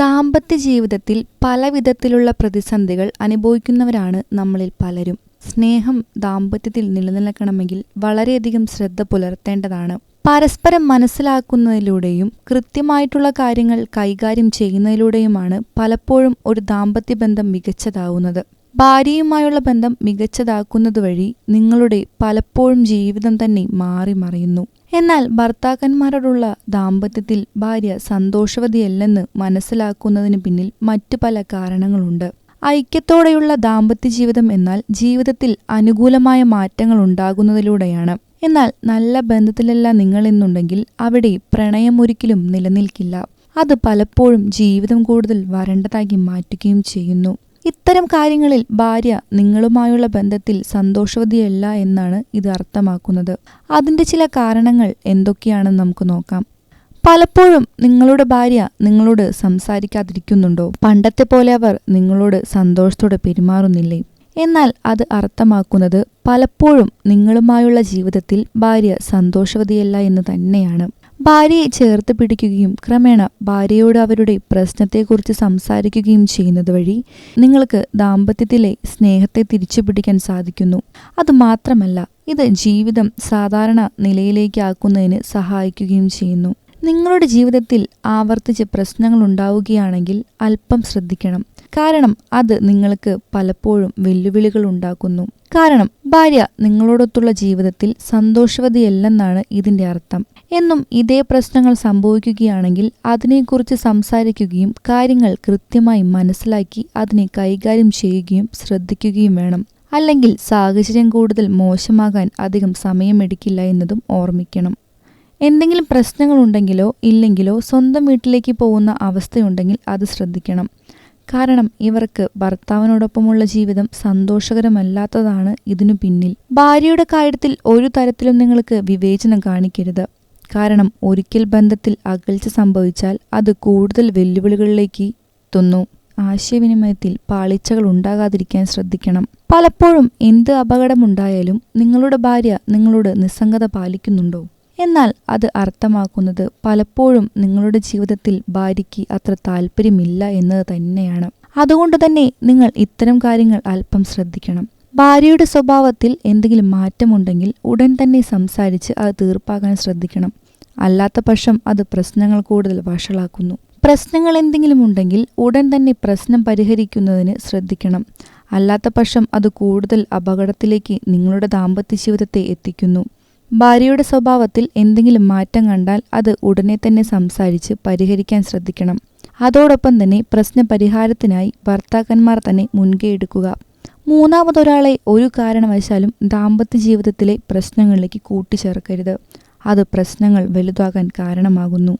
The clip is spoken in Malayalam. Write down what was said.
ദാമ്പത്യ ജീവിതത്തിൽ പല വിധത്തിലുള്ള പ്രതിസന്ധികൾ അനുഭവിക്കുന്നവരാണ് നമ്മളിൽ പലരും. സ്നേഹം ദാമ്പത്യത്തിൽ നിലനിൽക്കണമെങ്കിൽ വളരെയധികം ശ്രദ്ധ പുലർത്തേണ്ടതാണ്. പരസ്പരം മനസ്സിലാക്കുന്നതിലൂടെയും കൃത്യമായിട്ടുള്ള കാര്യങ്ങൾ കൈകാര്യം ചെയ്യുന്നതിലൂടെയുമാണ് പലപ്പോഴും ഒരു ദാമ്പത്യ ബന്ധം മികച്ചതാവുന്നത്. ഭാര്യയുമായുള്ള ബന്ധം മികച്ചതാക്കുന്നത് വഴി നിങ്ങളുടെ പലപ്പോഴും ജീവിതം തന്നെ മാറി മറിയുന്നു. എന്നാൽ ഭർത്താക്കന്മാരോടുള്ള ദാമ്പത്യത്തിൽ ഭാര്യ സന്തോഷവതിയല്ലെന്ന് മനസ്സിലാക്കുന്നതിന് പിന്നിൽ മറ്റു പല കാരണങ്ങളുണ്ട്. ഐക്യത്തോടെയുള്ള ദാമ്പത്യ ജീവിതം എന്നാൽ ജീവിതത്തിൽ അനുകൂലമായ മാറ്റങ്ങൾ ഉണ്ടാകുന്നതിലൂടെയാണ്. എന്നാൽ നല്ല ബന്ധത്തിലല്ല നിങ്ങളെന്നുണ്ടെങ്കിൽ അവിടെ പ്രണയമൊരിക്കലും നിലനിൽക്കില്ല. അത് പലപ്പോഴും ജീവിതം കൂടുതൽ വരണ്ടതാക്കി മാറ്റുകയും ചെയ്യുന്നു. ഇത്തരം കാര്യങ്ങളിൽ ഭാര്യ നിങ്ങളുമായുള്ള ബന്ധത്തിൽ സന്തോഷവതിയല്ല എന്നാണ് ഇത് അർത്ഥമാക്കുന്നത്. അതിന്റെ ചില കാരണങ്ങൾ എന്തൊക്കെയാണെന്ന് നമുക്ക് നോക്കാം. പലപ്പോഴും നിങ്ങളുടെ ഭാര്യ നിങ്ങളോട് സംസാരിക്കാതിരിക്കുന്നുണ്ടോ? പണ്ടത്തെ പോലെ അവർ നിങ്ങളോട് സന്തോഷത്തോടെ പെരുമാറുന്നില്ലേ? എന്നാൽ അത് അർത്ഥമാക്കുന്നത് പലപ്പോഴും നിങ്ങളുമായുള്ള ജീവിതത്തിൽ ഭാര്യ സന്തോഷവതിയല്ല എന്ന് തന്നെയാണ്. ഭാര്യയെ ചേർത്ത് പിടിക്കുകയും ക്രമേണ ഭാര്യയോട് അവരുടെ പ്രശ്നത്തെക്കുറിച്ച് സംസാരിക്കുകയും ചെയ്യുന്നത് വഴി നിങ്ങൾക്ക് ദാമ്പത്യത്തിലെ സ്നേഹത്തെ തിരിച്ചു പിടിക്കാൻ സാധിക്കുന്നു. അതുമാത്രമല്ല ഇത് ജീവിതം സാധാരണ നിലയിലേക്ക് ആക്കുന്നതിന് സഹായിക്കുകയും ചെയ്യുന്നു. നിങ്ങളുടെ ജീവിതത്തിൽ ആവർത്തിച്ച് പ്രശ്നങ്ങൾ ഉണ്ടാവുകയാണെങ്കിൽ അല്പം ശ്രദ്ധിക്കണം. കാരണം അത് നിങ്ങൾക്ക് പലപ്പോഴും വെല്ലുവിളികൾ ഉണ്ടാക്കുന്നു. കാരണം ഭാര്യ നിങ്ങളോടൊത്തുള്ള ജീവിതത്തിൽ സന്തോഷവതിയല്ലെന്നാണ് ഇതിന്റെ അർത്ഥം. എന്നും ഇതേ പ്രശ്നങ്ങൾ സംഭവിക്കുകയാണെങ്കിൽ അതിനെക്കുറിച്ച് സംസാരിക്കുകയും കാര്യങ്ങൾ കൃത്യമായി മനസ്സിലാക്കി അതിനെ കൈകാര്യം ചെയ്യുകയും ശ്രദ്ധിക്കുകയും വേണം. അല്ലെങ്കിൽ സാഹചര്യം കൂടുതൽ മോശമാകാൻ അധികം സമയമെടുക്കില്ല എന്നതും ഓർമ്മിക്കണം. എന്തെങ്കിലും പ്രശ്നങ്ങളുണ്ടെങ്കിലോ ഇല്ലെങ്കിലോ സ്വന്തം വീട്ടിലേക്ക് പോകുന്ന അവസ്ഥയുണ്ടെങ്കിൽ അത് ശ്രദ്ധിക്കണം. കാരണം ഇവർക്ക് ഭർത്താവിനോടൊപ്പമുള്ള ജീവിതം സന്തോഷകരമല്ലാത്തതാണ് ഇതിനു പിന്നിൽ. ഭാര്യയുടെ കാര്യത്തിൽ ഒരു തരത്തിലും നിങ്ങൾക്ക് വിവേചനം കാണിക്കരുത്. കാരണം ഒരിക്കൽ ബന്ധത്തിൽ അകൽച്ച സംഭവിച്ചാൽ അത് കൂടുതൽ വെല്ലുവിളികളിലേക്ക് എത്തുന്നു. ആശയവിനിമയത്തിൽ പാളിച്ചകൾ ഉണ്ടാകാതിരിക്കാൻ ശ്രദ്ധിക്കണം. പലപ്പോഴും എന്ത് അപകടമുണ്ടായാലും നിങ്ങളുടെ ഭാര്യ നിങ്ങളോട് നിസ്സംഗത പാലിക്കുന്നുണ്ടോ? എന്നാൽ അത് അർത്ഥമാക്കുന്നത് പലപ്പോഴും നിങ്ങളുടെ ജീവിതത്തിൽ ഭാര്യയ്ക്ക് അത്ര താല്പര്യമില്ല എന്നത് തന്നെയാണ്. അതുകൊണ്ട് തന്നെ നിങ്ങൾ ഇത്തരം കാര്യങ്ങൾ അല്പം ശ്രദ്ധിക്കണം. ഭാര്യയുടെ സ്വഭാവത്തിൽ എന്തെങ്കിലും മാറ്റമുണ്ടെങ്കിൽ ഉടൻ തന്നെ സംസാരിച്ച് അത് തീർപ്പാക്കാൻ ശ്രദ്ധിക്കണം. അല്ലാത്ത പക്ഷം അത് പ്രശ്നങ്ങൾ കൂടുതൽ വഷളാക്കുന്നു. പ്രശ്നങ്ങൾ എന്തെങ്കിലും ഉണ്ടെങ്കിൽ ഉടൻ തന്നെ പ്രശ്നം പരിഹരിക്കുന്നതിന് ശ്രദ്ധിക്കണം. അല്ലാത്ത പക്ഷം അത് കൂടുതൽ അപകടത്തിലേക്ക് നിങ്ങളുടെ ദാമ്പത്യ ജീവിതത്തെ എത്തിക്കുന്നു. ഭാര്യയുടെ സ്വഭാവത്തിൽ എന്തെങ്കിലും മാറ്റം കണ്ടാൽ അത് ഉടനെ തന്നെ സംസാരിച്ച് പരിഹരിക്കാൻ ശ്രദ്ധിക്കണം. അതോടൊപ്പം തന്നെ പ്രശ്നപരിഹാരത്തിനായി ഭർത്താക്കന്മാർ തന്നെ മുൻകൈ എടുക്കുക. മൂന്നാമതൊരാളെ ഒരു കാരണവശാലും ദാമ്പത്യ ജീവിതത്തിലെ പ്രശ്നങ്ങളിലേക്ക് കൂട്ടിച്ചേർക്കരുത്. അത് പ്രശ്നങ്ങൾ വലുതാകാൻ കാരണമാകുന്നു.